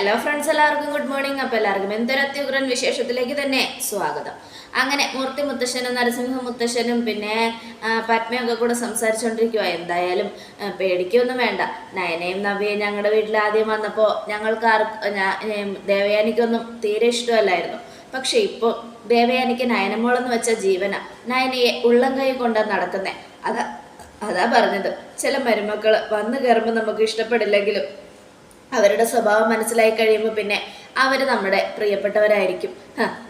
Hello friends എല്ലാവർക്കും good morning അപ്പോൾ എല്ലാവർക്കും എന്തൊരു അത്യുഗ്രൻ വിശേഷത്തിലേക്ക് തന്നെ സ്വാഗതം. അങ്ങനെ മൂർത്തി മുത്തശ്ശനും നരസിംഹ മുത്തശ്ശനും പിന്നെ പത്മയൊക്കെ കൂടെ സംസാരിച്ചുകൊണ്ടിരിക്കുക എന്തായാലും പേടിക്കൊന്നും വേണ്ട. നയനയും നവ്യയും ഞങ്ങളുടെ വീട്ടിൽ ആദ്യം വന്നപ്പോൾ ഞങ്ങൾക്ക് ആർക്കും ദേവയാനിക്കൊന്നും തീരെ ഇഷ്ടമല്ലായിരുന്നു. പക്ഷെ ഇപ്പോൾ ദേവയാനിക്ക് നയനമോളെന്ന് വെച്ച ജീവന. നയനയെ ഉള്ളം കൈ കൊണ്ട് നടക്കുന്നേ. അതാ അതാ പറഞ്ഞത്. ചില മരുമക്കൾ വന്നു കയറുമ്പോൾ നമുക്ക് ഇഷ്ടപ്പെടില്ലെങ്കിലും അവരുടെ സ്വഭാവം മനസ്സിലായി കഴിയുമ്പോൾ പിന്നെ അവർ നമ്മുടെ പ്രിയപ്പെട്ടവരായിരിക്കും.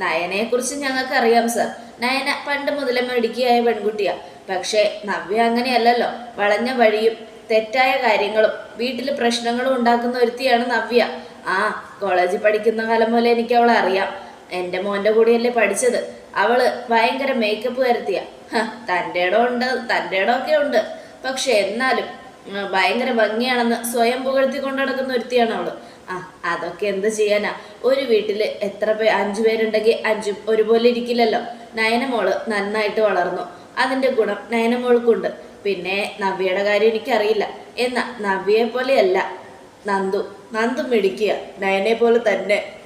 നയനയെ കുറിച്ച് ഞങ്ങൾക്ക് അറിയാം സർ. നയന പണ്ട് മുതലേ മിടുക്കിയായ പെൺകുട്ടിയാ. പക്ഷേ നവ്യ അങ്ങനെയല്ലല്ലോ. വളഞ്ഞ വഴിയും തെറ്റായ കാര്യങ്ങളും വീട്ടിൽ പ്രശ്നങ്ങളും ഉണ്ടാക്കുന്ന ഒരുത്തിയാണ് നവ്യ. ആ കോളേജിൽ പഠിക്കുന്ന കാലം പോലെ എനിക്ക് അവളെ അറിയാം. എന്റെ മോന്റെ കൂടെയല്ലേ പഠിച്ചത്. അവൾ ഭയങ്കര മേക്കപ്പ് വരുത്തിയ. തന്റെ ഇടം ഉണ്ട് തന്റെ ഇടമൊക്കെ ഉണ്ട്. പക്ഷെ എന്നാലും ഭയങ്കര ഭംഗിയാണെന്ന് സ്വയം പുകഴ്ത്തി കൊണ്ടു നടക്കുന്ന ഒരുത്തിയാണ് അവൾ. ആ അതൊക്കെ എന്ത് ചെയ്യാനാ? ഒരു വീട്ടിൽ എത്ര പേ അഞ്ചു പേരുണ്ടെങ്കിൽ അഞ്ചും ഒരുപോലെ ഇരിക്കില്ലല്ലോ. നയനമോൾ നന്നായിട്ട് വളർന്നു. അതിന്റെ ഗുണം നയനമോൾക്കുണ്ട്. പിന്നെ നവ്യയുടെ കാര്യം എനിക്കറിയില്ല. എന്നാ നവ്യയെ പോലെയല്ല നന്ദു. നന്ദു മിടിക്കുക നയനെ പോലെ തന്നെ.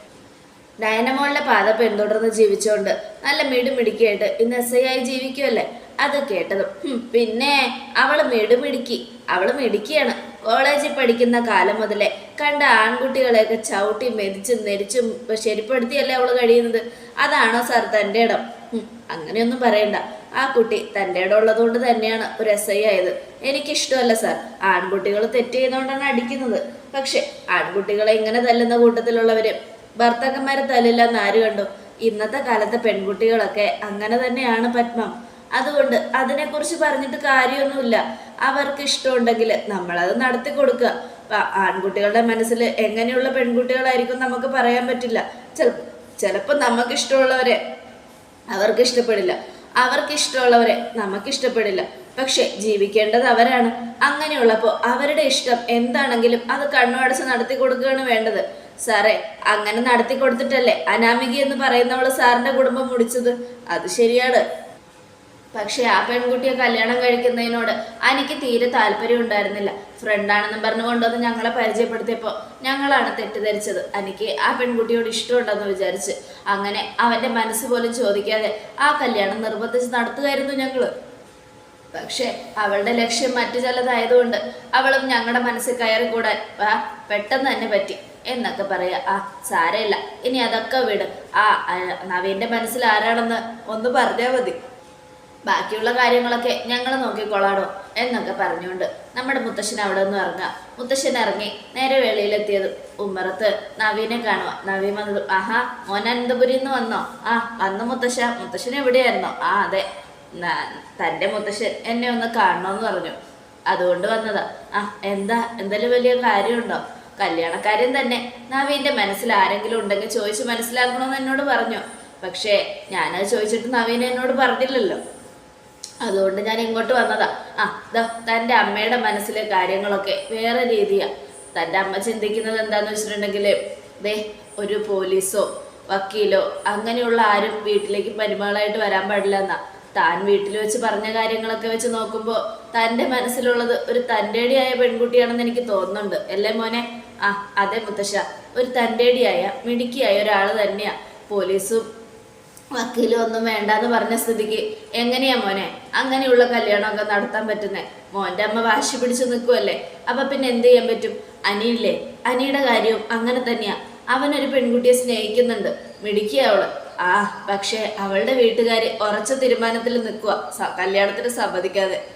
നയനമോളുടെ പാത പിന്തുടർന്ന് ജീവിച്ചുകൊണ്ട് നല്ല മിടുമിടിക്കായിട്ട് ഇന്ന് എസ് ഐ ആയി ജീവിക്കുമല്ലേ അത് കേട്ടതും. പിന്നെ അവൾ മിടുമിടുക്കി അവൾ മിടുക്കിയാണ്. കോളേജിൽ പഠിക്കുന്ന കാലം മുതലേ കണ്ട ആൺകുട്ടികളെയൊക്കെ ചവിട്ടി മെതിച്ചും നെരിച്ചും ശരിപ്പെടുത്തിയല്ലേ അവൾ കഴിയുന്നത്? അതാണോ സാർ തന്റെ ഇടം? അങ്ങനെയൊന്നും പറയണ്ട. ആ കുട്ടി തന്റെ ഇടം ഉള്ളതുകൊണ്ട് തന്നെയാണ് ഒരു എസ് ഐ ആയത്. എനിക്കിഷ്ടമല്ല സാർ ആൺകുട്ടികൾ തെറ്റ് ചെയ്തുകൊണ്ടാണ് അടിക്കുന്നത്. പക്ഷെ ആൺകുട്ടികളെ ഇങ്ങനെ തല്ലുന്ന കൂട്ടത്തിലുള്ളവര് ഭർത്താക്കന്മാരെ തല്ലില്ലെന്ന് ആര് കണ്ടു? ഇന്നത്തെ കാലത്തെ പെൺകുട്ടികളൊക്കെ അങ്ങനെ തന്നെയാണ് പത്മം. അതുകൊണ്ട് അതിനെക്കുറിച്ച് പറഞ്ഞിട്ട് കാര്യമൊന്നുമില്ല. അവർക്ക് ഇഷ്ടമുണ്ടെങ്കിൽ നമ്മളത് നടത്തി കൊടുക്കുക. ആൺകുട്ടികളുടെ മനസ്സിൽ എങ്ങനെയുള്ള പെൺകുട്ടികളായിരിക്കും നമുക്ക് പറയാൻ പറ്റില്ല. ചിലപ്പോൾ ചിലപ്പോൾ നമുക്ക് ഇഷ്ടമുള്ളവരെ അവർക്ക് ഇഷ്ടപ്പെടില്ല അവർക്ക് ഇഷ്ടമുള്ളവരെ നമുക്ക് ഇഷ്ടപ്പെടില്ല പക്ഷെ ജീവിക്കേണ്ടത് അവരാണ്. അങ്ങനെയുള്ളപ്പോൾ അവരുടെ ഇഷ്ടം എന്താണെങ്കിലും അത് കണ്ണുടച്ച് നടത്തി കൊടുക്കുകയാണ് വേണ്ടത്. സാറേ അങ്ങനെ നടത്തി കൊടുത്തിട്ടല്ലേ അനാമിക എന്ന് പറയുന്നവൾ സാറിന്റെ കുടുംബം മുടിച്ചത്? അത് ശരിയാണ്. പക്ഷെ ആ പെൺകുട്ടിയെ കല്യാണം കഴിക്കുന്നതിനോട് എനിക്ക് തീരെ താല്പര്യം ഉണ്ടായിരുന്നില്ല. ഫ്രണ്ടാണെന്നും പറഞ്ഞു കൊണ്ടുവന്ന് ഞങ്ങളെ പരിചയപ്പെടുത്തിയപ്പോൾ ഞങ്ങളാണ് തെറ്റിദ്ധരിച്ചത്. എനിക്ക് ആ പെൺകുട്ടിയോട് ഇഷ്ടമുണ്ടെന്ന് വിചാരിച്ച്. അങ്ങനെ അവന്റെ മനസ്സ് പോലും ചോദിക്കാതെ ആ കല്യാണം നിർബന്ധിച്ച് നടത്തുകയായിരുന്നു ഞങ്ങൾ പക്ഷേ അവളുടെ ലക്ഷ്യം മറ്റു ചിലതായതുകൊണ്ട് അവളും ഞങ്ങളുടെ മനസ്സിൽ കയറി കൂടാൻ ആ പെട്ടെന്ന് തന്നെ പറ്റി എന്നൊക്കെ പറയാ. ആ സാരമില്ല. ഇനി അതൊക്കെ വിട്. ആ നവീന്റെ മനസ്സിൽ ആരാണെന്ന് ഒന്ന് പറഞ്ഞാൽ മതി. ബാക്കിയുള്ള കാര്യങ്ങളൊക്കെ ഞങ്ങൾ നോക്കിക്കൊള്ളാടോ എന്നൊക്കെ പറഞ്ഞുകൊണ്ട് നമ്മുടെ മുത്തശ്ശൻ അവിടെ നിന്ന് ഇറങ്ങുക. മുത്തശ്ശൻ ഇറങ്ങി നേരെ വെളിയിലെത്തിയത് ഉമ്മറത്ത്. നവീനെ കാണുക. നവീൻ വന്നത് ആഹാ മോൻ അനന്തപുരിയിൽ നിന്ന് വന്നോ? ആ വന്നു മുത്തശ്ശ. മുത്തശ്ശൻ എവിടെയായിരുന്നോ? ആ അതെ. തന്റെ മുത്തശ്ശൻ എന്നെ ഒന്ന് കാണണമെന്ന് പറഞ്ഞു. അതുകൊണ്ട് വന്നതാ. ആ എന്താ? എന്തെങ്കിലും വലിയ കാര്യമുണ്ടോ? കല്യാണക്കാരൻ തന്നെ. നവീന്റെ മനസ്സിൽ ആരെങ്കിലും ഉണ്ടെങ്കിൽ ചോദിച്ച് മനസ്സിലാക്കണമെന്ന് എന്നോട് പറഞ്ഞു. പക്ഷേ ഞാനത് ചോദിച്ചിട്ട് നവീൻ എന്നോട് പറഞ്ഞില്ലല്ലോ. അതുകൊണ്ട് ഞാൻ ഇങ്ങോട്ട് വന്നതാ. ആ ദാ തന്റെ അമ്മയുടെ മനസ്സിലെ കാര്യങ്ങളൊക്കെ വേറെ രീതിയാ. തന്റെ അമ്മ ചിന്തിക്കുന്നത് എന്താന്ന് വെച്ചിട്ടുണ്ടെങ്കിൽ ദേ ഒരു പോലീസോ വക്കീലോ അങ്ങനെയുള്ള ആരും വീട്ടിലേക്ക് പരിമാളായിട്ട് വരാൻ പാടില്ല എന്നാ. താൻ വീട്ടിൽ വെച്ച് പറഞ്ഞ കാര്യങ്ങളൊക്കെ വെച്ച് നോക്കുമ്പോൾ തന്റെ മനസ്സിലുള്ളത് ഒരു തന്റെടിയായ പെൺകുട്ടിയാണെന്ന് എനിക്ക് തോന്നുന്നുണ്ട്. അല്ലേ മോനെ? ആ അതെ മുത്തശ്ശ. ഒരു തന്റെടിയായ മിടുക്കിയായ ഒരാൾ തന്നെയാ. പോലീസും വക്കീലും ഒന്നും വേണ്ടാന്ന് പറഞ്ഞ സ്ഥിതിക്ക് എങ്ങനെയാ മോനെ? അങ്ങനെയുള്ള കല്യാണമൊക്കെ നടത്താൻ പറ്റുന്നേ. മോന്റെ അമ്മ വാശി പിടിച്ചു നിൽക്കുമല്ലേ അപ്പൊ പിന്നെ എന്ത് ചെയ്യാൻ പറ്റും? അനിയില്ലേ? അനിയുടെ കാര്യവും അങ്ങനെ തന്നെയാ. അവനൊരു പെൺകുട്ടിയെ സ്നേഹിക്കുന്നുണ്ട്. മിടുക്കിയ അവൾ. ആ പക്ഷേ അവളുടെ വീട്ടുകാര് ഉറച്ച തീരുമാനത്തിൽ നിൽക്കുക കല്യാണത്തിന് സമ്മതിക്കാതെ.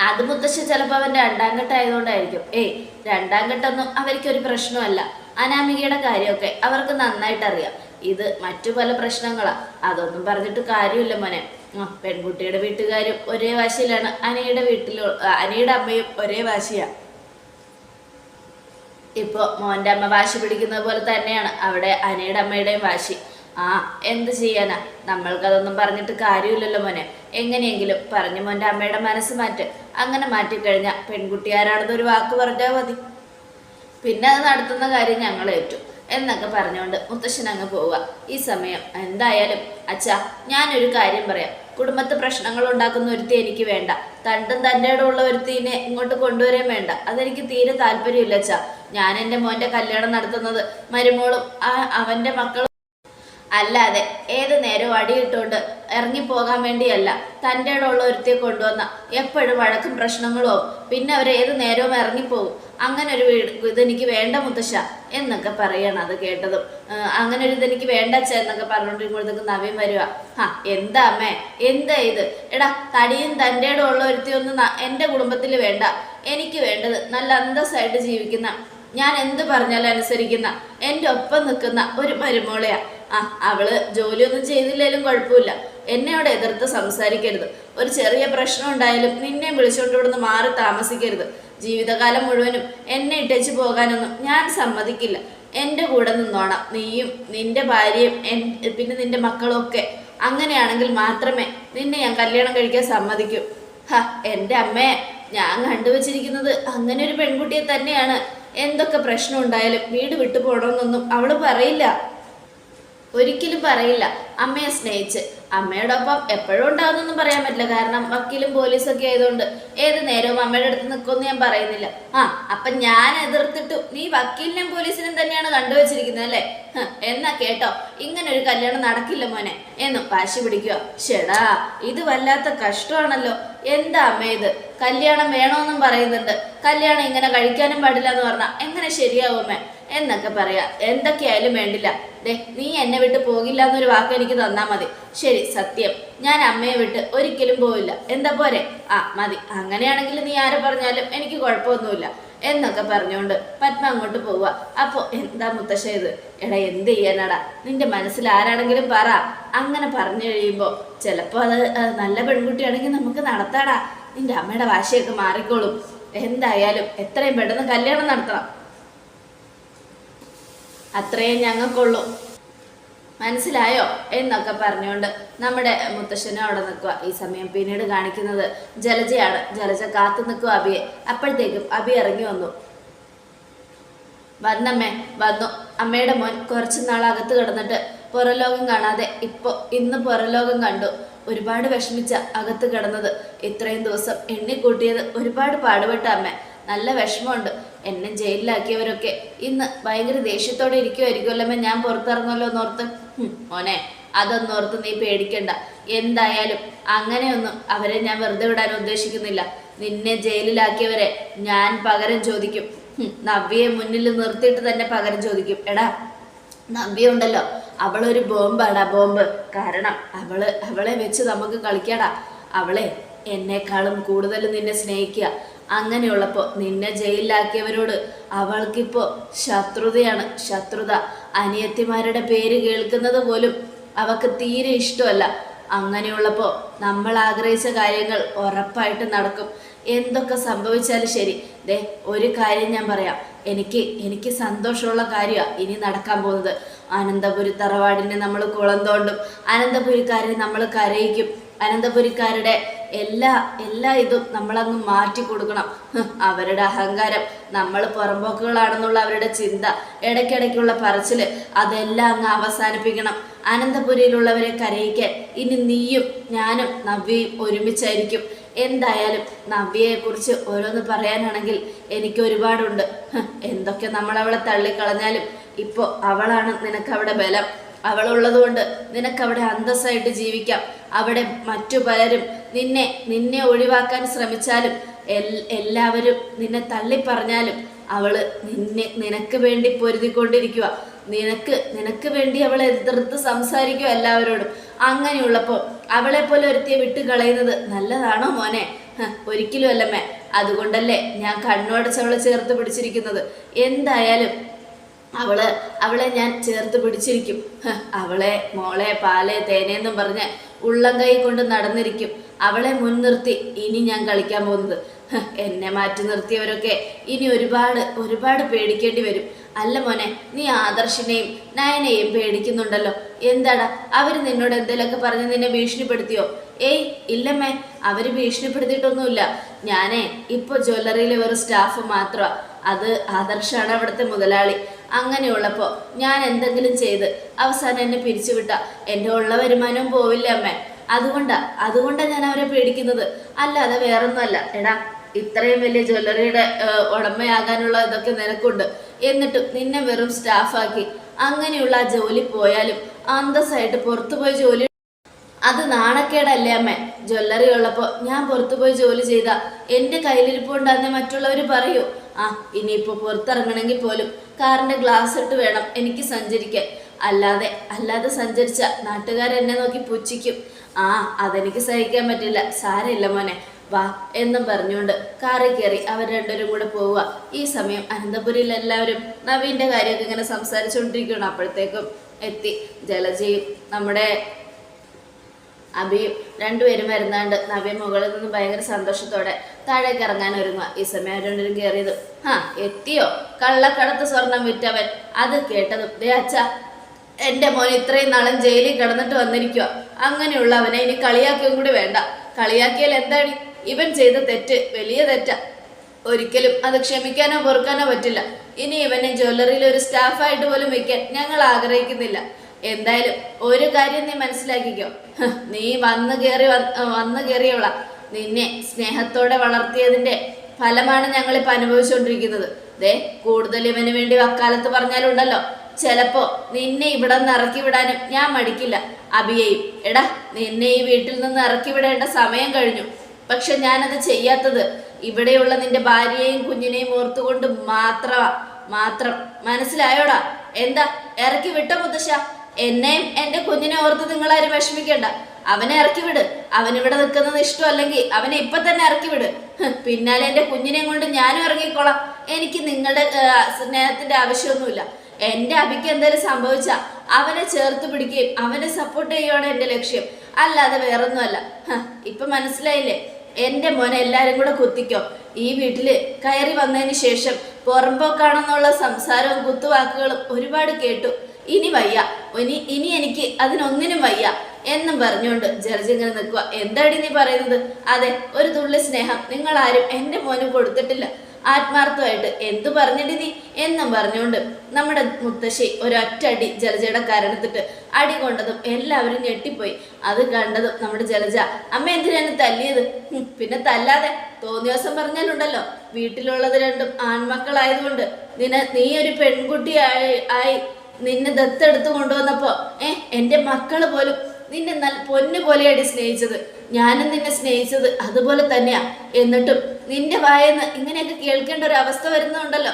അത് മുത്തശ്ശി ചിലപ്പോൾ അവന്റെ രണ്ടാം ഘട്ടമായതുകൊണ്ടായിരിക്കും. ഏയ് രണ്ടാം ഘട്ടമൊന്നും അവർക്കൊരു പ്രശ്നമല്ല. അനാമികയുടെ കാര്യമൊക്കെ അവർക്ക് നന്നായിട്ട് അറിയാം ഇത് മറ്റു പല പ്രശ്നങ്ങളാണ് അതൊന്നും പറഞ്ഞിട്ട് കാര്യമില്ല മോനെ. പെൺകുട്ടിയുടെ വീട്ടുകാരും ഒരേ വാശിയിലാണ്. അനിയുടെ വീട്ടിൽ അനിയുടെ അമ്മയും ഒരേ വാശിയാ. ഇപ്പോൾ മോന്റെ അമ്മ വാശി പിടിക്കുന്നത് പോലെ തന്നെയാണ്. അവിടെ അനിയുടെ അമ്മയുടെയും വാശി. ആ എന്ത് ചെയ്യാനാ? നമ്മൾക്കതൊന്നും പറഞ്ഞിട്ട് കാര്യമില്ലല്ലോ മോനെ. എങ്ങനെയെങ്കിലും പറഞ്ഞു മോന്റെ അമ്മയുടെ മനസ്സ് മാറ്റ്. അങ്ങനെ മാറ്റിക്കഴിഞ്ഞാൽ പെൺകുട്ടി ആരാണെന്ന് ഒരു വാക്ക് പറഞ്ഞാൽ മതി. പിന്നെ അത് നടത്തുന്ന കാര്യം ഞങ്ങൾ ഏറ്റു എന്നൊക്കെ പറഞ്ഞുകൊണ്ട് മുത്തശ്ശൻ അങ്ങ് പോവുക. ഈ സമയം എന്തായാലും അച്ഛാ ഞാനൊരു കാര്യം പറയാം. കുടുംബത്തെ പ്രശ്നങ്ങൾ ഉണ്ടാക്കുന്ന ഒരുത്തി എനിക്ക് വേണ്ട. തണ്ടും തന്റെ ഉള്ള ഒരുത്തിനെ ഇങ്ങോട്ട് കൊണ്ടുവരാൻ വേണ്ട. അതെനിക്ക് തീരെ താല്പര്യമില്ല അച്ഛാ. ഞാൻ എന്റെ മോന്റെ കല്യാണം നടത്തുന്നത് മരുമോളും ആ അവന്റെ മക്കളും അല്ലാതെ ഏത് നേരവും അടിയിട്ടുകൊണ്ട് ഇറങ്ങിപ്പോകാൻ വേണ്ടിയല്ല. തന്റെ ഉള്ള ഒരുത്തി കൊണ്ടുവന്ന എപ്പോഴും വഴക്കും പ്രശ്നങ്ങളോ പിന്നെ അവർ ഏത് നേരവും ഇറങ്ങിപ്പോകും. അങ്ങനെ ഒരു വീട് ഇതെനിക്ക് വേണ്ട മുത്തശ്ശ എന്നൊക്കെ പറയണം അത് കേട്ടതും. അങ്ങനെ ഒരു ഇതെനിക്ക് വേണ്ട അച്ഛ എന്നൊക്കെ പറഞ്ഞുകൊണ്ടിരിക്കുമ്പോഴത്തേക്ക് നവീൻ വരിക ആ എന്താ അമ്മേ? എന്താ ഇത്? എടാ തടിയും തന്റെ ഉള്ള ഒരുത്തിയൊന്നും ഒന്നും എന്റെ കുടുംബത്തിൽ വേണ്ട. എനിക്ക് വേണ്ടത് നല്ല അന്തസ്സായിട്ട് ജീവിക്കുന്ന ഞാൻ എന്ത് പറഞ്ഞാലും അനുസരിക്കുന്ന എന്റെ ഒപ്പം നിൽക്കുന്ന ഒരു മരുമോളെയാ. ആ അവൾ ജോലിയൊന്നും ചെയ്തില്ലേലും കുഴപ്പമില്ല. എന്നെ അവിടെ എതിർത്ത് സംസാരിക്കരുത്. ഒരു ചെറിയ പ്രശ്നം ഉണ്ടായാലും നിന്നെ വിളിച്ചുകൊണ്ട് ഇവിടുന്ന് മാറി താമസിക്കരുത്. ജീവിതകാലം മുഴുവനും എന്നെ ഇട്ടേച്ച് പോകാനൊന്നും ഞാൻ സമ്മതിക്കില്ല. എന്റെ കൂടെ നിന്നോണം. നീയും നിന്റെ ഭാര്യയും പിന്നെ നിന്റെ മക്കളും ഒക്കെ അങ്ങനെയാണെങ്കിൽ മാത്രമേ നിന്നെ ഞാൻ കല്യാണം കഴിക്കാൻ സമ്മതിക്കൂ. ഹ എന്റെ അമ്മയെ ഞാൻ കണ്ടുവച്ചിരിക്കുന്നത് അങ്ങനെ ഒരു പെൺകുട്ടിയെ തന്നെയാണ്. എന്തൊക്കെ പ്രശ്നം ഉണ്ടായാലും വീട് വിട്ടു പോകണമെന്നൊന്നും അവൾ പറയില്ല. ഒരിക്കലും പറയില്ല. അമ്മയെ സ്നേഹിച്ച്. അമ്മയോടൊപ്പം എപ്പോഴും ഉണ്ടാവുന്നൊന്നും പറയാൻ പറ്റില്ല. കാരണം വക്കീലും പോലീസും പോലീസൊക്കെ ആയതുകൊണ്ട് ഏത് നേരവും അമ്മയുടെ അടുത്ത് നിൽക്കുമെന്ന് ഞാൻ പറയുന്നില്ല. ആ അപ്പൊ ഞാൻ എതിർത്തിട്ടു. നീ വക്കീലിനെയും പോലീസിനെയും തന്നെയാണ് കണ്ടുവച്ചിരിക്കുന്നത് അല്ലേ? എന്നാ കേട്ടോ. ഇങ്ങനെ ഒരു കല്യാണം നടക്കില്ല മോനെ. എന്നും പാശി പിടിക്കുക. ഷെടാ ഇത് വല്ലാത്ത കഷ്ടമാണല്ലോ. എന്താ അമ്മ ഇത്? കല്യാണം വേണമെന്നും പറയുന്നുണ്ട്. കല്യാണം ഇങ്ങനെ കഴിക്കാനും പാടില്ല എന്ന് പറഞ്ഞാൽ എങ്ങനെ ശരിയാവും എന്നൊക്കെ പറയാ. എന്തൊക്കെയായാലും വേണ്ടില്ല. ദേ നീ എന്നെ വിട്ട് പോകില്ല എന്നൊരു വാക്ക് എനിക്ക് തന്നാ മതി. ശരി സത്യം. ഞാൻ അമ്മയെ വിട്ട് ഒരിക്കലും പോവില്ല. എന്താ പോരെ? ആ മതി. അങ്ങനെയാണെങ്കിൽ നീ ആരെ പറഞ്ഞാലും എനിക്ക് കുഴപ്പമൊന്നുമില്ല. എന്നൊക്കെ പറഞ്ഞുകൊണ്ട് പത്മ അങ്ങോട്ട് പോവുക. അപ്പോൾ എന്താ മുത്തശ്ശ ഇത്? എടാ എന്ത് ചെയ്യാനാടാ? നിന്റെ മനസ്സിൽ ആരാണെങ്കിലും പറ. അങ്ങനെ പറഞ്ഞു കഴിയുമ്പോൾ ചിലപ്പോ അത് നല്ല പെൺകുട്ടിയാണെങ്കിൽ നമുക്ക് നടത്താടാ. നിന്റെ അമ്മയുടെ വാശിയൊക്കെ മാറിക്കോളും. എന്തായാലും എത്രയും പെട്ടെന്ന് കല്യാണം നടത്തണം. അത്രയും ഞങ്ങൾക്കുള്ളൂ. മനസ്സിലായോ? എന്നൊക്കെ പറഞ്ഞുകൊണ്ട് നമ്മുടെ മുത്തശ്ശനും അവിടെ നിൽക്കുക ഈ സമയം പിന്നീട് കാണിക്കുന്നത് ജലജയാണ്. ജലജ കാത്തു നിൽക്കുക അബിയെ. അപ്പോഴത്തേക്കും അബി ഇറങ്ങി വന്നു. വന്നമ്മേ വന്നു. അമ്മയുടെ മോൻ കുറച്ച് നാൾ അകത്ത് കിടന്നിട്ട് പുറലോകം കാണാതെ ഇപ്പോൾ ഇന്ന് പുറലോകം കണ്ടു. ഒരുപാട് വിഷമിച്ച അകത്ത് കിടന്നത്. ഇത്രയും ദിവസം എണ്ണിക്കൂട്ടിയത് ഒരുപാട് പാടുപെട്ട അമ്മ. നല്ല വിഷമമുണ്ട്. എന്നെ ജയിലിലാക്കിയവരൊക്കെ. ഇന്ന് ഭയങ്കര ദേഷ്യത്തോടെ ഇരിക്കുമായിരിക്കുമല്ലോ ഞാൻ പുറത്തിറങ്ങുമല്ലോ എന്നോർത്ത്. മോനെ അതൊന്നും ഓർത്ത് നീ പേടിക്കണ്ട. എന്തായാലും അങ്ങനെയൊന്നും അവരെ ഞാൻ വെറുതെ വിടാൻ ഉദ്ദേശിക്കുന്നില്ല. നിന്നെ ജയിലിലാക്കിയവരെ ഞാൻ പകരം ചോദിക്കും. നവ്യയെ മുന്നിൽ നിർത്തിയിട്ട് തന്നെ പകരം ചോദിക്കും. എടാ നവ്യ ഉണ്ടല്ലോ. അവളൊരു ബോംബാടാ ബോംബ്. കാരണം അവൾ അവളെ വെച്ച് നമുക്ക് കളിക്കാടാ. അവളെ എന്നെക്കാളും കൂടുതൽ നിന്നെ സ്നേഹിക്കുക. അങ്ങനെയുള്ളപ്പോൾ നിന്നെ ജയിലിലാക്കിയവരോട് അവൾക്കിപ്പോൾ ശത്രുതയാണ് ശത്രുത. അനിയത്തിമാരുടെ പേര് കേൾക്കുന്നത് പോലും അവക്ക് തീരെ ഇഷ്ടമല്ല. അങ്ങനെയുള്ളപ്പോൾ നമ്മൾ ആഗ്രഹിച്ച കാര്യങ്ങൾ ഉറപ്പായിട്ട് നടക്കും. എന്തൊക്കെ സംഭവിച്ചാലും ശരി. ദേ ഒരു കാര്യം ഞാൻ പറയാം. എനിക്ക് എനിക്ക് സന്തോഷമുള്ള കാര്യമാണ് ഇനി നടക്കാൻ പോകുന്നത്. അനന്തപുരി തറവാടിനെ നമ്മൾ കുളം തോണ്ടും അനന്തപുരിക്കാരെ നമ്മൾ കരയിക്കും. അനന്തപുരിക്കാരുടെ എല്ലാ എല്ലാ ഇതും നമ്മളങ്ങ് മാറ്റി കൊടുക്കണം. അവരുടെ അഹങ്കാരം നമ്മൾ പുറമ്പോക്കുകളാണെന്നുള്ള അവരുടെ ചിന്ത ഇടയ്ക്കിടയ്ക്കുള്ള പറച്ചിൽ അതെല്ലാം അങ്ങ് അവസാനിപ്പിക്കണം. അനന്തപുരിയിലുള്ളവരെ കരയിക്കാൻ ഇനി നീയും ഞാനും നവ്യയും ഒരുമിച്ചായിരിക്കും. എന്തായാലും നവ്യയെക്കുറിച്ച് ഓരോന്ന് പറയാനാണെങ്കിൽ എനിക്ക് ഒരുപാടുണ്ട്. എന്തൊക്കെ നമ്മളവളെ തള്ളിക്കളഞ്ഞാലും ഇപ്പോൾ അവളാണ് നിനക്കവിടെ ബലം. അവളുള്ളത് കൊണ്ട് നിനക്ക് അവിടെ അന്തസ്സായിട്ട് ജീവിക്കാം. അവിടെ മറ്റു പലരും നിന്നെ നിന്നെ ഒഴിവാക്കാൻ ശ്രമിച്ചാലും എല്ലാവരും നിന്നെ തള്ളിപ്പറഞ്ഞാലും അവൾ നിന്നെ നിനക്ക് വേണ്ടി പൊരുതിക്കൊണ്ടിരിക്കുക. നിനക്ക് നിനക്ക് വേണ്ടി അവളെ എതിർത്ത് സംസാരിക്കുക എല്ലാവരോടും. അങ്ങനെയുള്ളപ്പോൾ അവളെ പോലെ ഒരുത്തിയെ വിട്ട് കളയുന്നത് നല്ലതാണോ മോനെ? ഒരിക്കലും അല്ലമ്മേ അതുകൊണ്ടല്ലേ ഞാൻ കണ്ണോടച്ചവളെ ചേർത്ത് പിടിച്ചിരിക്കുന്നത്. എന്തായാലും അവൾ അവളെ ഞാൻ ചേർത്ത് പിടിച്ചിരിക്കും. അവളെ മോളെ പാലെ തേനേന്നും പറഞ്ഞ് ഉള്ളം കൈ കൊണ്ട് നടന്നിരിക്കും. അവളെ മുൻനിർത്തി ഇനി ഞാൻ കളിക്കാൻ പോകുന്നത്. എന്നെ മാറ്റി നിർത്തിയവരൊക്കെ ഇനി ഒരുപാട് ഒരുപാട് പേടിക്കേണ്ടി വരും. അല്ല മോനെ നീ ആദർശിനെയും നയനെയും പേടിക്കുന്നുണ്ടല്ലോ. എന്താടാ അവർ നിന്നോട് എന്തെങ്കിലുമൊക്കെ പറഞ്ഞ് നിന്നെ ഭീഷണിപ്പെടുത്തിയോ? ഏയ് ഇല്ലമ്മേ അവർ ഭീഷണിപ്പെടുത്തിയിട്ടൊന്നുമില്ല. ഞാനേ ഇപ്പൊ ജ്വല്ലറിയിലെ വെറും സ്റ്റാഫ് മാത്രമാ. അത് ആദർശാണ് അവിടുത്തെ മുതലാളി. അങ്ങനെയുള്ളപ്പോൾ ഞാൻ എന്തെങ്കിലും ചെയ്ത് അവസാനം എന്നെ പിരിച്ചുവിട്ട. എന്റെ ഉള്ള വരുമാനവും പോവില്ല അമ്മേ. അതുകൊണ്ടാ അതുകൊണ്ടാ ഞാൻ അവരെ പേടിക്കുന്നത്. അല്ലാതെ വേറൊന്നുമല്ല. എടാ ഇത്രയും വലിയ ജ്വല്ലറിയുടെ ഉടമയാകാനുള്ള ഇതൊക്കെ നിനക്കുണ്ട്. എന്നിട്ടും നിന്നെ വെറും സ്റ്റാഫാക്കി അങ്ങനെയുള്ള ആ ജോലി പോയാലും അന്തസ്സായിട്ട് പുറത്തു പോയി ജോലി അത് നാണക്കേടല്ലേ അമ്മേ. ജ്വല്ലറി ഉള്ളപ്പോൾ ഞാൻ പുറത്തു പോയി ജോലി ചെയ്ത. എന്റെ കയ്യിലിരിപ്പുണ്ടെന്ന് മറ്റുള്ളവർ പറയൂ. ആ ഇനിയിപ്പോൾ പുറത്തിറങ്ങണമെങ്കിൽ പോലും കാറിന്റെ ഗ്ലാസ് ഇട്ട് വേണം എനിക്ക് സഞ്ചരിക്കാൻ. അല്ലാതെ അല്ലാതെ സഞ്ചരിച്ച നാട്ടുകാരെന്നെ നോക്കി പുച്ഛിക്കും. ആ അതെനിക്ക് സഹിക്കാൻ പറ്റില്ല. സാരമില്ല മോനെ. വാ എന്നും പറഞ്ഞുകൊണ്ട് കാറിൽ കയറി അവർ രണ്ടുപേരും കൂടെ പോവുക. ഈ സമയം അനന്തപുരിയിൽ എല്ലാവരും നവീന്റെ കാര്യമൊക്കെ ഇങ്ങനെ സംസാരിച്ചുകൊണ്ടിരിക്കുകയാണ്. അപ്പോഴത്തേക്കും എത്തി ജലജയും നമ്മുടെ അഭിയും രണ്ടുപേരും വരുന്നാണ്ട് നവ്യ മുകളിൽ നിന്ന് ഭയങ്കര സന്തോഷത്തോടെ താഴേക്ക് ഇറങ്ങാൻ ഒരുങ്ങുക. ഈ സമയം കയറിയത് ഹാ എത്തിയോ? കള്ളക്കടത്ത് സ്വർണം വിറ്റവൻ. അത് കേട്ടതും ദേ അച്ഛ എന്റെ മോൻ ഇത്രയും നാളും ജയിലിൽ കിടന്നിട്ട് വന്നിരിക്കുക അങ്ങനെയുള്ളവനെ ഇനി കളിയാക്കിയും കൂടി വേണ്ട. കളിയാക്കിയാൽ എന്താണ് ഇവൻ ചെയ്ത തെറ്റ് വലിയ തെറ്റാ. ഒരിക്കലും അത് ക്ഷമിക്കാനോ പൊറുക്കാനോ പറ്റില്ല. ഇനി ഇവനെ ജ്വല്ലറിയിൽ ഒരു സ്റ്റാഫായിട്ട് പോലും വെക്കാൻ ഞങ്ങൾ ആഗ്രഹിക്കുന്നില്ല. എന്തായാലും ഒരു കാര്യം നീ മനസ്സിലാക്കിക്കോ. നീ വന്നു കയറി വന്ന് കയറിയുള്ള നിന്നെ സ്നേഹത്തോടെ വളർത്തിയതിന്റെ ഫലമാണ് ഞങ്ങളിപ്പോൾ അനുഭവിച്ചുകൊണ്ടിരിക്കുന്നത്. ദേ കൂടുതൽ ഇവന് വേണ്ടി വക്കാലത്ത് പറഞ്ഞാലുണ്ടല്ലോ. ചിലപ്പോ നിന്നെ ഇവിടെ നിന്ന് ഇറക്കി വിടാനും ഞാൻ മടിക്കില്ല. അഭിയെയും എടാ നിന്നെ ഈ വീട്ടിൽ നിന്ന് ഇറക്കി വിടേണ്ട സമയം കഴിഞ്ഞു. പക്ഷെ ഞാനത് ചെയ്യാത്തത് ഇവിടെയുള്ള നിന്റെ ഭാര്യയെയും കുഞ്ഞിനെയും ഓർത്തുകൊണ്ട് മാത്രമാ മാത്രം. മനസ്സിലായോടാ? എന്താ ഇറക്കി വിട്ട മുത്തശ്ശ? എന്നെയും എന്റെ കുഞ്ഞിനെ ഓർത്ത് നിങ്ങളാരും വിഷമിക്കണ്ട. അവനെ ഇറക്കി വിട്. അവനിവിടെ നിൽക്കുന്നത് ഇഷ്ടമല്ലെങ്കിൽ അവനെ ഇപ്പൊ തന്നെ ഇറക്കി വിട്. പിന്നാലെ എന്റെ കുഞ്ഞിനെയും കൊണ്ട് ഞാനും ഇറങ്ങിക്കോളാം. എനിക്ക് നിങ്ങളുടെ സ്നേഹത്തിന്റെ ആവശ്യമൊന്നുമില്ല. എന്റെ അഭിക്ക് എന്തെങ്കിലും സംഭവിച്ച അവനെ ചേർത്ത് പിടിക്കുകയും അവനെ സപ്പോർട്ട് ചെയ്യുകയാണ് എന്റെ ലക്ഷ്യം. അല്ലാതെ വേറൊന്നുമല്ല. ഇപ്പൊ മനസ്സിലായില്ലേ? എന്റെ മോനെ എല്ലാരും കൂടെ കുത്തിക്കോ. ഈ വീട്ടിൽ കയറി വന്നതിന് ശേഷം പുറമ്പോക്കാണെന്നുള്ള സംസാരവും കുത്തുവാക്കുകളും ഒരുപാട് കേട്ടു. ഇനി വയ്യ. ഇനി ഇനി എനിക്ക് അതിനൊന്നിനും വയ്യ. എന്നും പറഞ്ഞുകൊണ്ട് ജർജ് ഇങ്ങനെ നിൽക്കുക എന്താടി നീ പറയുന്നത്? അതെ ഒരു തുള്ളി സ്നേഹം. നിങ്ങൾ ആരും എന്റെ മോനും കൊടുത്തിട്ടില്ല. ആത്മാർത്ഥമായിട്ട് എന്തു പറഞ്ഞിട്ട് നീ? എന്നും പറഞ്ഞുകൊണ്ട് നമ്മുടെ മുത്തശ്ശി ഒരൊറ്റടി ജലജയുടെ കരണത്തിട്ട് അടി കൊണ്ടതും എല്ലാവരും ഞെട്ടിപ്പോയി. അത് കണ്ടതും നമ്മുടെ ജലജ അമ്മ എന്തിനാണ് തല്ലിയത്? പിന്നെ തല്ലാതെ തോന്നിയ ദിവസം പറഞ്ഞാലുണ്ടല്ലോ. വീട്ടിലുള്ളത് രണ്ടും ആൺമക്കളായതുകൊണ്ട് നിന നീ ഒരു പെൺകുട്ടിയായി ആയി നിന്നെ ദത്തെടുത്ത് കൊണ്ടുവന്നപ്പോ ഏഹ് എന്റെ മക്കൾ പോലും നിന്നെ നല്ല പൊന്നു പോലെയാണ് സ്നേഹിച്ചത്. ഞാനും നിന്നെ സ്നേഹിച്ചത് അതുപോലെ തന്നെയാ. എന്നിട്ടും നിന്റെ വായെന്ന് ഇങ്ങനെയൊക്കെ കേൾക്കേണ്ട ഒരു അവസ്ഥ വരുന്നുണ്ടല്ലോ.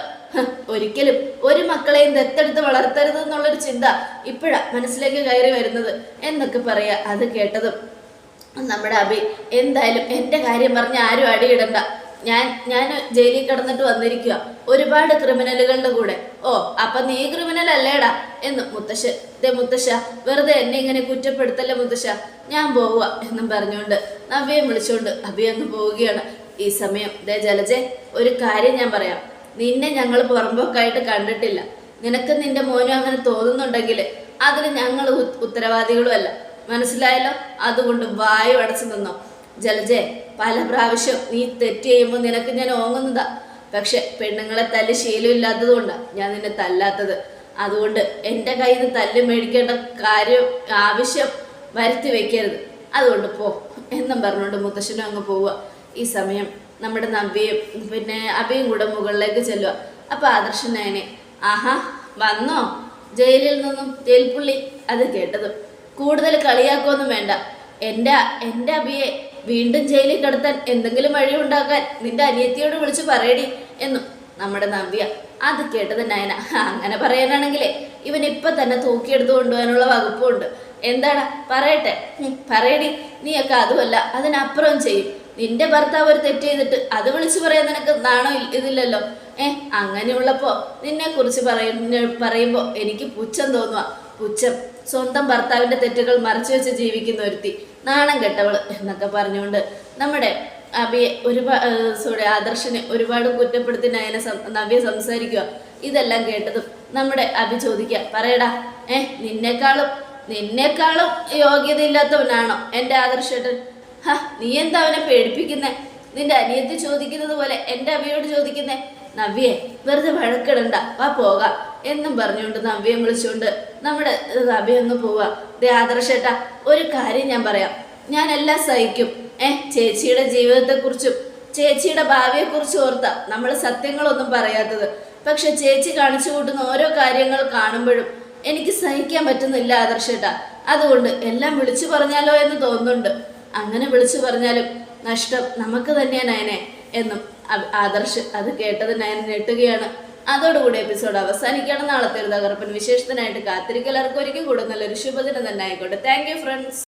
ഒരിക്കലും ഒരു മക്കളെയും ദത്തെടുത്ത് വളർത്തരുത് എന്നുള്ളൊരു ചിന്ത ഇപ്പോഴാ മനസ്സിലേക്ക് കയറി വരുന്നത് എന്നൊക്കെ പറയാ അത് കേട്ടതും. നമ്മുടെ അഭി എന്തായാലും എന്റെ കാര്യം പറഞ്ഞ് ആരും അടിയിടണ്ട. ഞാൻ ഞാൻ ജയിലിൽ കിടന്നിട്ട് വന്നിരിക്കുക ഒരുപാട് ക്രിമിനലുകളുടെ കൂടെ. ഓ അപ്പൊ നീ ക്രിമിനൽ അല്ലേടാ? എന്ന് മുത്തശ്ശ ദേ മുത്തശ്ശ വെറുതെ എന്നെ ഇങ്ങനെ കുറ്റപ്പെടുത്തല്ലേ മുത്തശ്ശ? ഞാൻ പോവുക എന്നും പറഞ്ഞുകൊണ്ട് നവ്യയെ വിളിച്ചുകൊണ്ട് അഭി അങ്ങ് പോവുകയാണ്. ഈ സമയം ദേ ജലജെ ഒരു കാര്യം ഞാൻ പറയാം. നിന്നെ ഞങ്ങൾ പുറമ്പോക്കായിട്ട് കണ്ടിട്ടില്ല. നിനക്ക് നിന്റെ മോനും അങ്ങനെ തോന്നുന്നുണ്ടെങ്കിൽ അതിന് ഞങ്ങൾ ഉത്തരവാദികളും ഉത്തരവാദികളുമല്ല. മനസ്സിലായല്ലോ? അതുകൊണ്ട് വായു അടച്ചു നിന്നോ. ജലജെ പല പ്രാവശ്യം നീ തെറ്റ് ചെയ്യുമ്പോൾ നിനക്ക് ഞാൻ ഓങ്ങുന്നതാ. പക്ഷെ പെണ്ണുങ്ങളെ തല്ല് ശീലമില്ലാത്തത് കൊണ്ടാണ് ഞാൻ നിന്നെ തല്ലാത്തത്. അതുകൊണ്ട് എന്റെ കയ്യിൽ നിന്ന് തല്ല് മേടിക്കേണ്ട കാര്യം ആവശ്യം വരുത്തി വെക്കരുത്. അതുകൊണ്ട് പോ എന്നും പറഞ്ഞുകൊണ്ട് മുത്തശ്ശനും അങ്ങ് പോവുക. ഈ സമയം നമ്മുടെ നബിയും പിന്നെ അബിയും കൂടെ മുകളിലേക്ക് ചെല്ലുക. അപ്പൊ ആദർശനയനെ ആഹാ വന്നോ? ജയിലിൽ നിന്നും ജയിൽ പുള്ളി അത് കേട്ടതും കൂടുതൽ കളിയാക്കുമെന്നും വേണ്ട. എന്റെ എന്റെ അബിയെ വീണ്ടും ജയിലിൽ കിടത്താൻ എന്തെങ്കിലും വഴി ഉണ്ടാക്കാൻ നിന്റെ അനിയത്തിയോട് വിളിച്ചു പറയടി എന്നും നമ്മുടെ നവ്യ അത് കേട്ടത് നയന. അങ്ങനെ പറയാനാണെങ്കിലേ ഇവൻ ഇപ്പൊ തന്നെ തൂക്കിയെടുത്ത് കൊണ്ടുപോകാനുള്ള വകുപ്പുണ്ട്. എന്താടാ? പറയട്ടെ. പറയടി. നീയൊക്കെ അതുമല്ല അതിനപ്പുറം ചെയ്യും. നിന്റെ ഭർത്താവ് ഒരു തെറ്റ് ചെയ്തിട്ട് അത് വിളിച്ചു പറയാൻ നിനക്ക് നാണോ ഇതില്ലല്ലോ? ഏ അങ്ങനെയുള്ളപ്പോ നിന്നെ കുറിച്ച് പറയുന്ന പറയുമ്പോ എനിക്ക് പുച്ഛം തോന്നുക പുച്ഛം. സ്വന്തം ഭർത്താവിന്റെ തെറ്റുകൾ മറച്ചു വെച്ച് ജീവിക്കുന്ന ഒരുത്തി. നാണം കെട്ടവൾ എന്നൊക്കെ പറഞ്ഞുകൊണ്ട് നമ്മുടെ അബിയെ ഒരുപാട് സോറി ആദർശനെ ഒരുപാട് കുറ്റപ്പെടുത്തി നയന നവ്യ സംസാരിക്കുക. ഇതെല്ലാം കേട്ടതും നമ്മുടെ അഭി ചോദിക്കുക പറയടാ ഏ നിന്നെക്കാളും നിന്നെക്കാളും യോഗ്യതയില്ലാത്തവനാണോ എന്റെ ആദർശേട്ടൻ? ഹ നീ എന്താ അവനെ പേടിപ്പിക്കുന്നേ? നിന്റെ അനിയത്തി ചോദിക്കുന്നത് പോലെ എന്റെ അഭിയോട് ചോദിക്കുന്നേ? നവ്യെ വെറുതെ വഴക്കിടണ്ട വാ പോകാം. എന്നും പറഞ്ഞുകൊണ്ട് നവ്യം വിളിച്ചുകൊണ്ട് നമ്മുടെ നവ്യ അങ്ങ് പോവാ. ദേ ആദർശേട്ടാ ഒരു കാര്യം ഞാൻ പറയാം. ഞാൻ എല്ലാം സഹിക്കും. ഏ ചേച്ചിയുടെ ജീവിതത്തെക്കുറിച്ചും ചേച്ചിയുടെ ഭാവിയെക്കുറിച്ചും ഓർത്ത നമ്മൾ സത്യങ്ങളൊന്നും പറയാത്തത്. പക്ഷെ ചേച്ചി കാണിച്ചു കൂട്ടുന്ന ഓരോ കാര്യങ്ങൾ കാണുമ്പോഴും എനിക്ക് സഹിക്കാൻ പറ്റുന്നില്ല ആദർശേട്ടാ. അതുകൊണ്ട് എല്ലാം വിളിച്ചു പറഞ്ഞാലോ എന്ന് തോന്നുന്നുണ്ട്. അങ്ങനെ വിളിച്ചു പറഞ്ഞാലും നഷ്ടം നമുക്ക് തന്നെയാണ് നയനെ എന്നും ആദർശ് അത് കേട്ടത് നയൻ ഞെട്ടുകയാണ്. അതോടുകൂടി എപ്പിസോഡ് അവസാനിക്കുകയാണ്. നാളത്തെ ഒരു തകർപ്പൻ വിശേഷത്തിനായിട്ട് കാത്തിരിക്കലർക്ക് ഒരിക്കൽ കൂടെ നല്ലൊരു ശുഭദിനം തന്നെ ആയിക്കോട്ടെ. Thank you friends